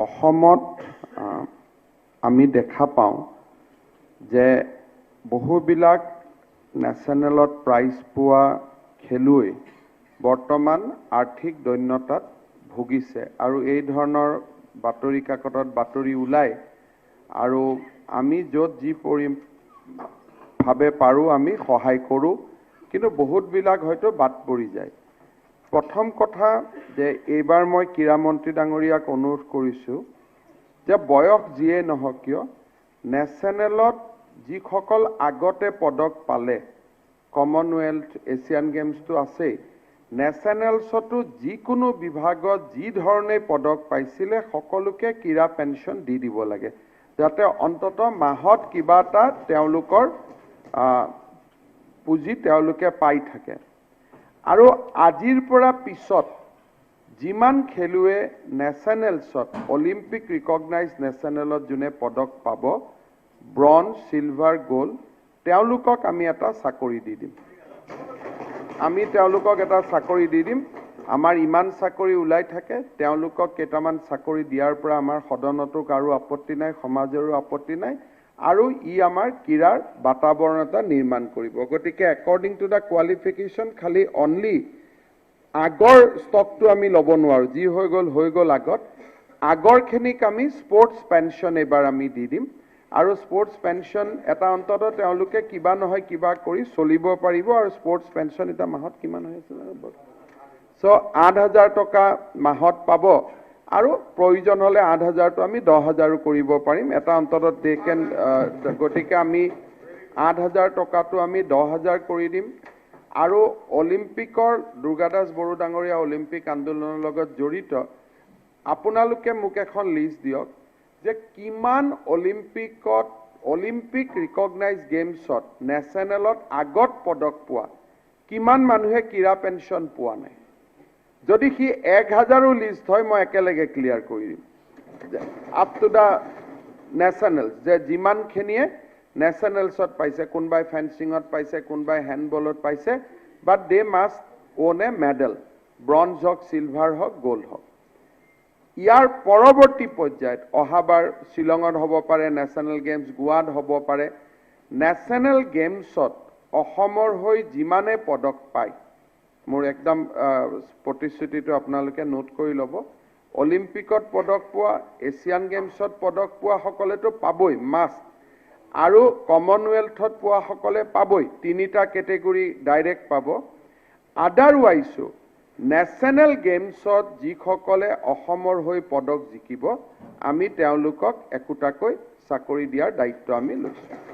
অসমত আমি দেখা পাওঁ যে বহুবিলাক নেশ্যনেলত প্ৰাইজ পোৱা খেলুৱৈ বৰ্তমান আৰ্থিক দৈন্যতাত ভুগিছে আৰু এই ধৰণৰ বাতৰি কাকতত বাতৰি ওলায় আৰু আমি য'ত যি পৰি ভাৱে পাৰোঁ আমি সহায় কৰোঁ কিন্তু বহুতবিলাক হয়তো বাদ পৰি যায়। প্ৰথম কথা যে এইবাৰ মই ক্ৰীড়ামন্ত্ৰী ডাঙৰীয়াক অনুৰোধ কৰিছোঁ যে বয়স যিয়ে নহওক কিয় নেশ্যনেলত যিসকল আগতে পদক পালে কমনৱেলথ এছিয়ান গেমছটো আছেই নেশ্যনেলছতো যিকোনো বিভাগত যি ধৰণে পদক পাইছিলে সকলোকে ক্ৰীড়া পেঞ্চন দি দিব লাগে। যাতে অন্তত মাহত কিবা এটা তেওঁলোকৰ পুঁজি তেওঁলোকে পাই থাকে। আৰু আজিৰ পৰা পিছত যিমান খেলুৱৈ নেশ্যনেলছত অলিম্পিক ৰিকগনাইজ নেশ্যনেলত যোনে পদক পাব ব্ৰঞ্জ চিলভাৰ গ'ল্ড তেওঁলোকক আমি এটা চাকৰি দি দিম। আমি তেওঁলোকক এটা চাকৰি দি দিম। আমাৰ ইমান চাকৰি ওলাই থাকে তেওঁলোকক কেইটামান চাকৰি দিয়াৰ পৰা আমাৰ সদনতো কাৰো আপত্তি নাই সমাজৰো আপত্তি নাই। আৰু ই আমাৰ ক্ৰীড়াৰ বাতাবৰণ এটা নিৰ্মাণ কৰিব। গতিকে একৰ্ডিং টু দ্য কোৱালিফিকেশ্যন খালি অনলি আগৰ ষ্টকটো আমি ল'ব নোৱাৰোঁ। যি হৈ গ'ল হৈ গ'ল আগত। আগৰখিনিক আমি স্পৰ্টছ পেঞ্চন এইবাৰ আমি দি দিম। আৰু স্পৰ্টছ পেঞ্চন এটা অন্তত তেওঁলোকে কিবা নহয় কিবা কৰি চলিব পাৰিব। আৰু স্পৰ্টছ পেঞ্চন এতিয়া মাহত কিমান হৈ আছে? চ' আঠ হাজাৰ টকা মাহত পাব। আৰু প্ৰয়োজন হ'লে আঠ হাজাৰটো আমি দহ হাজাৰো কৰিব পাৰিম। এটা অন্তত দে কেন গতিকে আমি আঠ হাজাৰ টকাটো আমি দহ হাজাৰ কৰি দিম। আৰু অলিম্পিকৰ দুৰ্গাদাস বড়ো ডাঙৰীয়া অলিম্পিক আন্দোলনৰ লগত জড়িত আপোনালোকে মোক এখন লিষ্ট দিয়ক যে কিমান অলিম্পিকত অলিম্পিক ৰিকগনাইজ গেমছত নেশ্যনেলত আগত পদক পোৱা কিমান মানুহে ক্ৰীড়া পেঞ্চন পোৱা নাই। যদি সি এক হাজাৰো লিষ্ট হয় মই একেলগে ক্লিয়াৰ কৰি দিম। আপ টু দ্য নেশ্যনেল যে যিমানখিনিয়ে নেশ্যনেলছত পাইছে কোনোবাই ফেন্সিঙত পাইছে কোনোবাই হেণ্ডবলত পাইছে but they must own a medal bronze হওক চিলভাৰ হওক গ'ল্ড হওক। ইয়াৰ পৰৱৰ্তী পৰ্যায়ত অহাবাৰ শ্বিলঙত হ'ব পাৰে নেশ্যনেল গেমছ গোৱাত হ'ব পাৰে। নেশ্যনেল গেমছত অসমৰ হৈ যিমানে পদক পায় মোৰ একদম প্ৰতিশ্ৰুতিটো আপোনালোকে নোট কৰি ল'ব। অলিম্পিকত পদক পোৱা এছিয়ান গেমছত পদক পোৱাসকলেতো পাবই মাষ্ট আৰু কমনৱেলথত পোৱাসকলে পাবই তিনিটা কেটেগৰী ডাইৰেক্ট পাব। আদাৰৱাইজো নেশ্যনেল গেমছত যিসকলে অসমৰ হৈ পদক জিকিব আমি তেওঁলোকক একোটাকৈ চাকৰি দিয়াৰ দায়িত্ব আমি লৈছোঁ।